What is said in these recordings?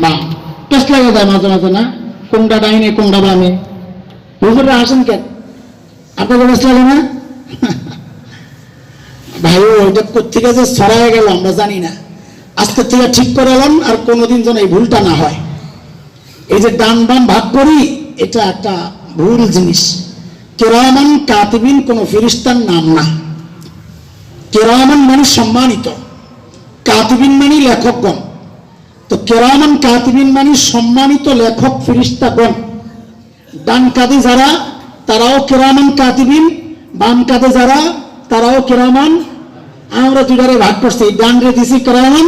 বা যায় মাঝে মাঝে না? কোনটা ডাইনে, কোনটা বামে? হুজুরে আসেন কেন? আপনাদের না? ভাই ওইটা কোথেকে যে গেল আমরা জানি না। আজকে থেকে ঠিক করে এলাম আর কোনোদিন যেন এই ভুলটা না হয়। এই যে ডান বাম ভাগ করি, এটা একটা ভুল জিনিস। কেরামান, কাতিবিন কোনো ফিরিস্তার নাম না। কেরামান মানে সম্মানিত। কাতিবিন মানে লেখকগণ। তো কেরামান কাতিবিন মানে সম্মানিত লেখক ফিরিস্তাগণ। ডান কাঁধে যারা, তারাও কেরামান কাতিবিন, বাম কাঁধে যারা, তারাও কেরামান। আমরা দুটারে ভাগ করছি ডান রে দিছি কেরামান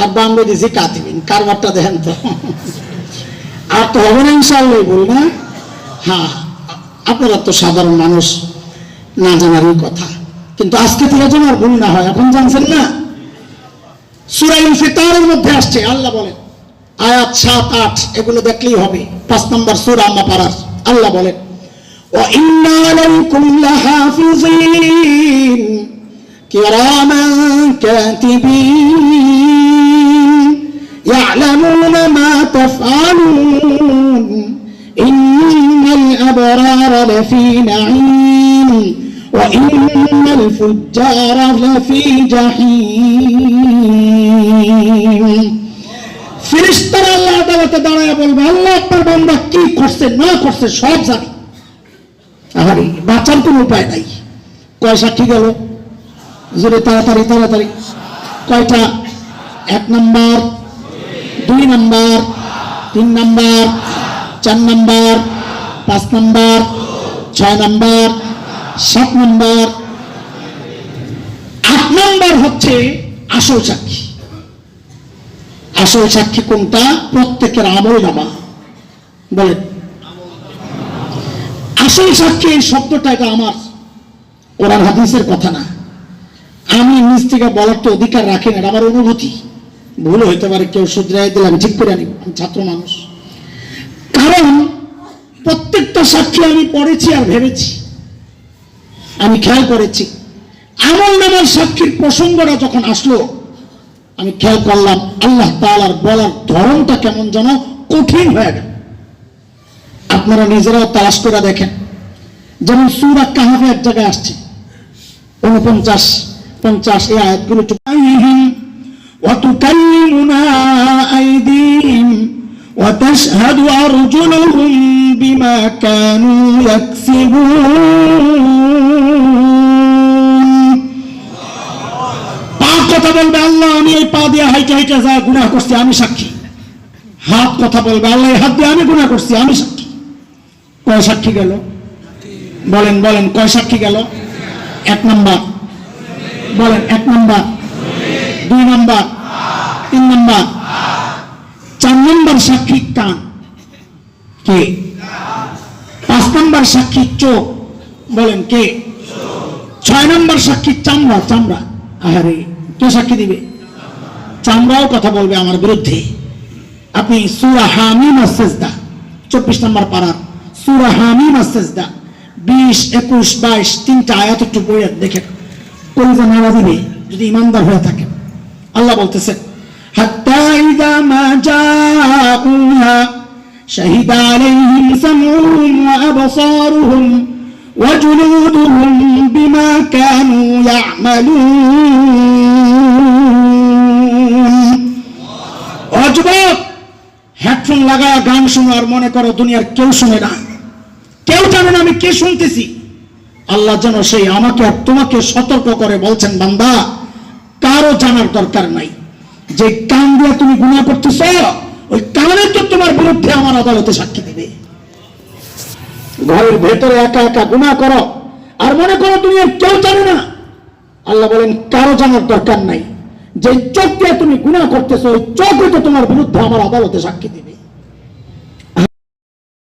আর বাম রে দিছি কাতিবিন। কারবারটা দেখেন তো। আর তো হবে না ইনশাল্লাহ বল না। হ্যাঁ আপনারা তো সাধারণ মানুষ, না জানারই কথা। কিন্তু আজকে থেকে যেন আর ভুল না হয়, এখন জানছেন না? সুরাইল ফিতারের মধ্যে আসছে আল্লাহ বলেন আয়াত সাত আট এগুলো দেখলেই হবে পাঁচ নম্বর সুরা আম্মা পাড়ার আল্লাহ বলেন وَإِنَّا عَلَيْكُمْ لَحَافِظِينَ كِرَامًا كَاتِبِينَ يَعْلَمُونَ مَا تَفْعَلُونَ إِنَّ الْأَبْرَارَ لَفِي نَعِيمٍ وَإِنَّ الْفُجَّارَ لَفِي جَحِيمٍ ফিরিস্তারা আল্লাহ আদালতে দাঁড়ায় বলবে আল্লাহ আপনার বান্দা কি করছে না করছে সব জানি আরে বাঁচার কোনো উপায় নাই কয় সাক্ষী গেল জোরে তাড়াতাড়ি তাড়াতাড়ি কয়টা এক নাম্বার দুই নাম্বার তিন নাম্বার চার নাম্বার পাঁচ নাম্বার ছয় নাম্বার সাত নম্বর, আট নম্বর হচ্ছে আসল সাক্ষী। আসল সাক্ষী কোনটা? প্রত্যেকের আমল নামা। বলেন। আসল সাক্ষী এই শব্দটা এটা আমার। কোরআন হাদিসের কথা না। আমি নিজ থেকে বলার তো অধিকার রাখি না আমার অনুভূতি। ভুল হইতে পারে, কেউ শুধরাই দিলাম ঠিক করে আনি ছাত্র মানুষ। কারণ প্রত্যেকটা সাক্ষী আমি পড়েছি আর ভেবেছি। আমি খেয়াল করেছি আমল নামার সাক্ষীর প্রসঙ্গটা যখন আসলো আমি খেয়াল করলাম আল্লাহ তালার বলার ধরনটা কেমন যেন কঠিন হয়ে গেল আপনারা নিজেরাও তালাশ করে দেখেন যেমন সুরা কাহাফে এক জায়গায় আসছে উনপঞ্চাশ পঞ্চাশ এই আয়াতগুলো একটু وتكلمنا أيديهم وتشهد أرجلهم بما كانوا يكسبون পা দিয়ে হাইটে হাইটে যা গুনাহ করছি, আমি সাক্ষী। হাত কথা বলবে আল্লাহ হাত দিয়ে আমি গুনাহ করছি, আমি সাক্ষী। কয় সাক্ষী গেল? বলেন বলেন, কয় সাক্ষী গেল? এক নাম্বার। বলেন, এক নাম্বার। দুই নাম্বার। তিন নাম্বার। চার নাম্বার সাক্ষী কান কে? পাঁচ নাম্বার সাক্ষী চোখ। বলেন, কে? ছয় নম্বর সাক্ষী চামড়া চামড়া। আহারে, কে সাক্ষী দিবে? চামড়াও কথা বলবে আমার বিরুদ্ধে আপনি সুরা হামিম সেজদা চব্বিশ নম্বর পাড়ার সুরা হামিম সেজদা বিশ একুশ বাইশ তিনটা আয়াত একটু বই দেখেন কলিজা নাড়া দিবে যদি ইমানদার হয়ে থাকেন আল্লাহ বলতেছেন হাত্তা ইদা মা জাউহা شهد عليهم سمعهم وأبصارهم وجلودهم بما كانوا يعملون অযুবক হেডফোন লাগায় গান শোনো আর মনে করো দুনিয়ার কেউ শুনে না। কেউ জানে না আমি কে শুনতেছি। আল্লাহ যেন সেই আমাকে তোমাকে সতর্ক করে বলছেন, বান্দা, কারও জানার দরকার নাই। যে কান দিয়ে তুমি গুণা করতেছ, ওই কানে তো তোমার বিরুদ্ধে আমার আদালতে সাক্ষী দেবে। ঘরের ভেতরে একা একা গুণা করো, আর মনে করো তুমি আর কেউ জানে না। আল্লাহ বলেন, কারও জানার দরকার নাই। যে চোখ দিয়ে তুমি গুণা করতেছো, ওই চোখ তো তোমার বিরুদ্ধে আমার আদালতে সাক্ষী দিবে।